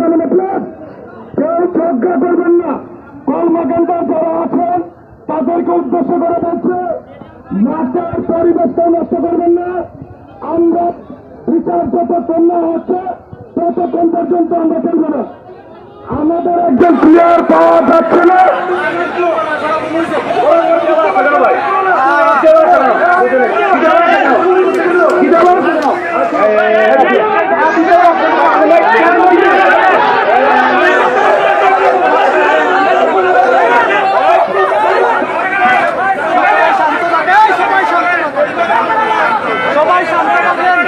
করা মতলব, কেউ প্রজ্ঞা করবেন না। কর্মকাণ্ডার যারা আছেন, তাদেরকে উদ্দেশ্য করে বলছে, মাঠের পরিবেশটা নষ্ট করবেন না। আমরা বিচার যতক্ষণ না হচ্ছে ততক্ষণ পর্যন্ত আমরা চলবো না। আমাদের একজন প্লেয়ার পাওয়া যাচ্ছে না সবাই শান্ত থাকবেন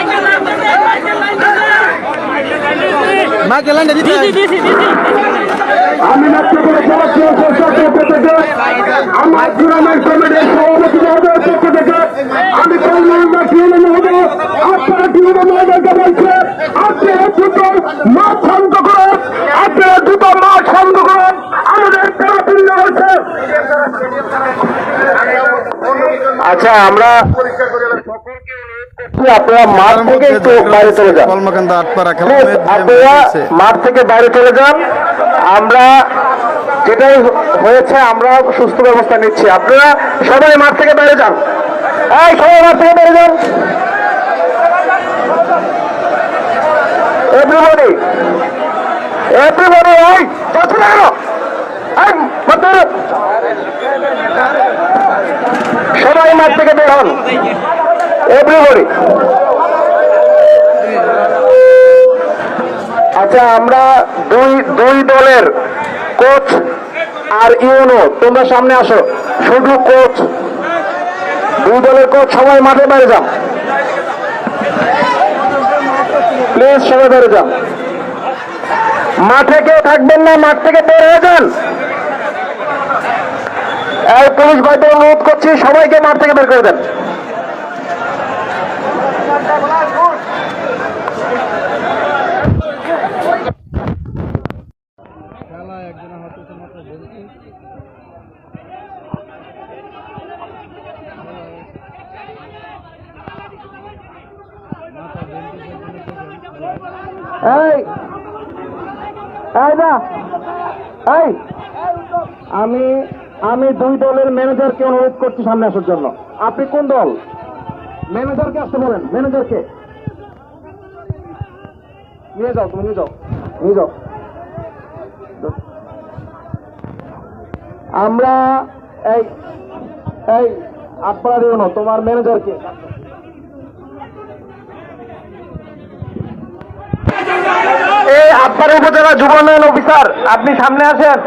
মাইকেল আন্ডে দিতে আমি মাত্র করে আমার গ্রামের কমিটির সভাপতি মহোদয়ের পক্ষ থেকে আমি কল্যাণ টিউনে মহোদয় আপনারা টিউনে মহোদয়কে বলছে আপনারা দ্রুত মাঠ শান্ত করুন আপনারা দ্রুত মাঠ শান্ত করুন আমাদের তারা ভিন্ন হচ্ছে আচ্ছা আমরা আপনারা মাঠ থেকে একটু বাইরে চলে যান। আপনারা মাঠ থেকে বাইরে চলে যান। আমরা যেটাই হয়েছে আমরা সুস্থ ব্যবস্থা নিচ্ছি। আপনারা সবাই মাঠ থেকে বাইরে যান। এই সবাই মাঠ থেকে বাইরে যান। এভরিবডি এভরিবডি এই থেকে। বেরো। সবাই মাঠ থেকে বের হন। এভরিবডি আচ্ছা আমরা দুই দুই দলের কোচ আর ইউনো, তোমরা সামনে আসো। শুধু কোচ দুই দলের কোচ সবাই মাঠে বাইরে যান। প্লিজ সবাই বাইরে যান। মাঠে কেউ থাকবেন না, মাঠ থেকে বের হয়ে যান। পুলিশ ভাইদের অনুরোধ করছি, সবাইকে মাঠ থেকে বের করে দেন। এই এই আমি আমি দুই দলের ম্যানেজারকে অনুরোধ করছি সামনে আসার জন্য। আপনি কোন দল? ম্যানেজারকে আসতে বলেন। ম্যানেজারকে নিয়ে যাও, তুমি নিয়ে যাও নিয়ে যাও। আমরা, এই এই আপনার তোমার ম্যানেজারকে এই আব্বার উপজেলা যুব উন্নয়ন অফিসার, আপনি সামনে আসেন।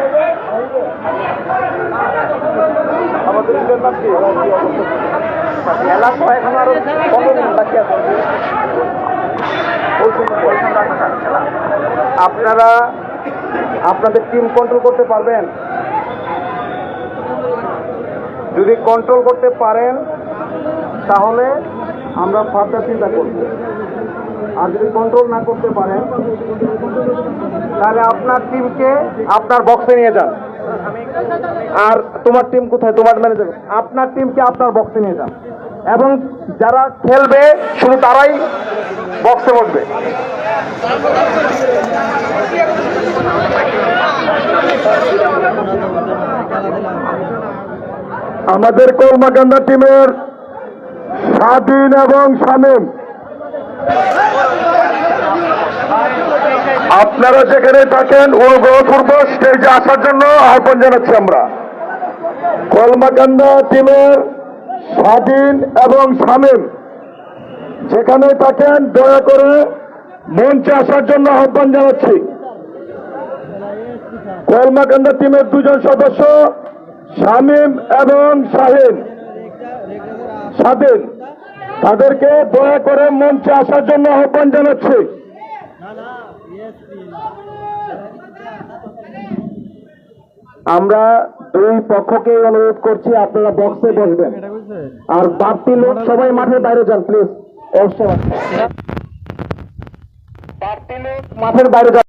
আপনারা আপনাদের টিম কন্ট্রোল করতে পারবেন যদি কন্ট্রোল করতে পারেন, তাহলে আমরা ফার্দার চিন্তা করব আর যদি কন্ট্রোল না করতে পারেন, তাহলে আপনার টিমকে আপনার বক্সে নিয়ে যান। আর তোমার টিম কোথায়? তোমার ম্যানেজার আপনার টিমকে আপনার বক্সে নিয়ে যান। এবং যারা খেলবে, শুধু তারাই বক্সে বসবে। আমাদের কলমাকান্দা টিমের স্বাধীন এবং শামীম। আপনারা যেখানে থাকেন ও অনুগ্রহপূর্ব স্টেজে আসার জন্য আহ্বান জানাচ্ছি আমরা। কলমাকান্দা টিমের স্বাধীন এবং শামীম যেখানে থাকেন, দয়া করে মঞ্চে আসার জন্য আহ্বান জানাচ্ছি। কলমাকান্দা টিমের দুজন সদস্য, শামীম এবং শাহিন। স্বাধীন। তাদেরকে দয়া করে মঞ্চে আসার জন্য আহ্বান জানাচ্ছি। আমরা দুই পক্ষকে অনুরোধ করছি, আপনারা বক্সে বসবেন। আর বাড়তি লোক সবাই মাঠের বাইরে যান প্লিজ অবশ্যই। বাড়তি লোক মাঠের বাইরে যান।